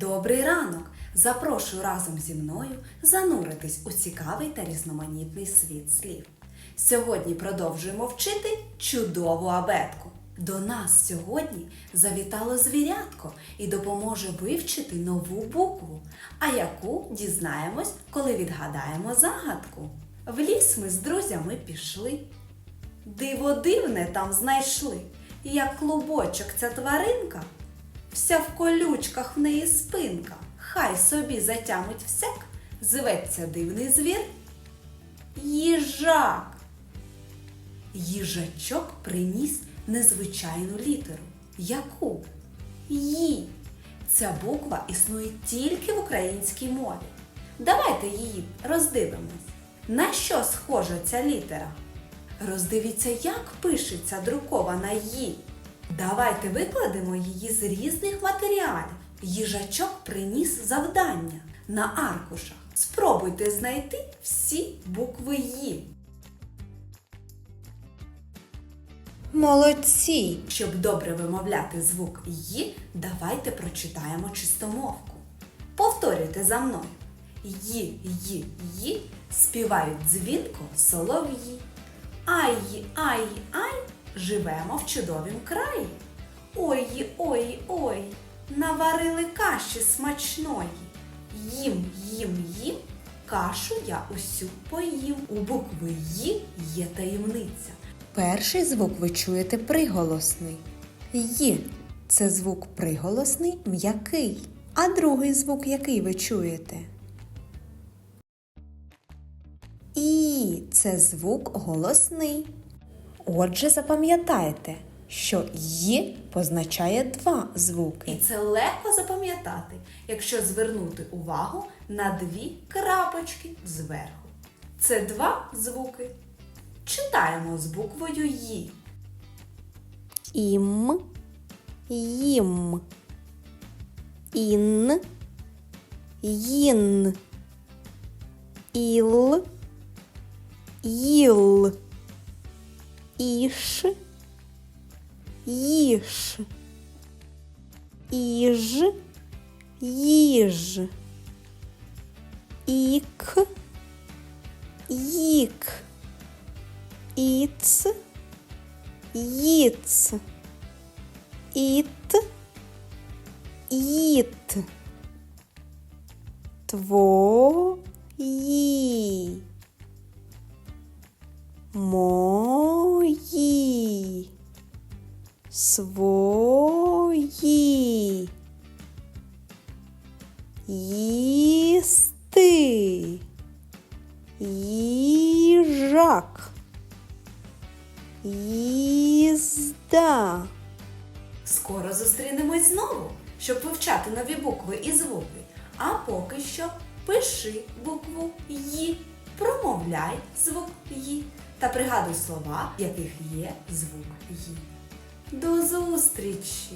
Добрий ранок! Запрошую разом зі мною зануритись у цікавий та різноманітний світ слів. Сьогодні продовжуємо вчити чудову абетку. До нас сьогодні завітало звірятко і допоможе вивчити нову букву, а яку дізнаємось, коли відгадаємо загадку. В ліс ми з друзями пішли. Диво дивне там знайшли, як клубочок ця тваринка, вся в колючках в неї спинка, хай собі затямить всяк, зветься дивний звір. Їжак. Їжачок приніс незвичайну літеру. Яку? Ї. Ця буква існує тільки в українській мові. Давайте її роздивимось. На що схожа ця літера? Роздивіться, як пишеться друкована «ї». Давайте викладемо її з різних матеріалів. Їжачок приніс завдання на аркушах. Спробуйте знайти всі букви «ї». Молодці! Щоб добре вимовляти звук «ї», давайте прочитаємо чистомовку. Повторюйте за мною. Ї, ї, ї співають дзвінко солов'ї. Ай, ай, ай, живемо в чудовім краї. Ой, ой, ой, наварили каші смачної. Їм, їм, їм, кашу я усю поїм. У букви «ї» є таємниця. Перший звук ви чуєте приголосний. Й це звук приголосний м'який. А другий звук, який ви чуєте? І це звук голосний. Отже, запам'ятайте, що Й позначає два звуки. І це легко запам'ятати, якщо звернути увагу на дві крапочки зверху. Це два звуки. Читаємо з буквою «ї». Ім, їм, ін, їн, іл, їл, іш, їш, іж, їж, ік, їк, іц, їц, іт, іт, твої, Свої, їсти, їжак. Їзда. Скоро зустрінемось знову, щоб вивчати нові букви і звуки. А поки що пиши букву «ї», промовляй звук «ї» та пригадуй слова, в яких є звук «ї». До зустрічі!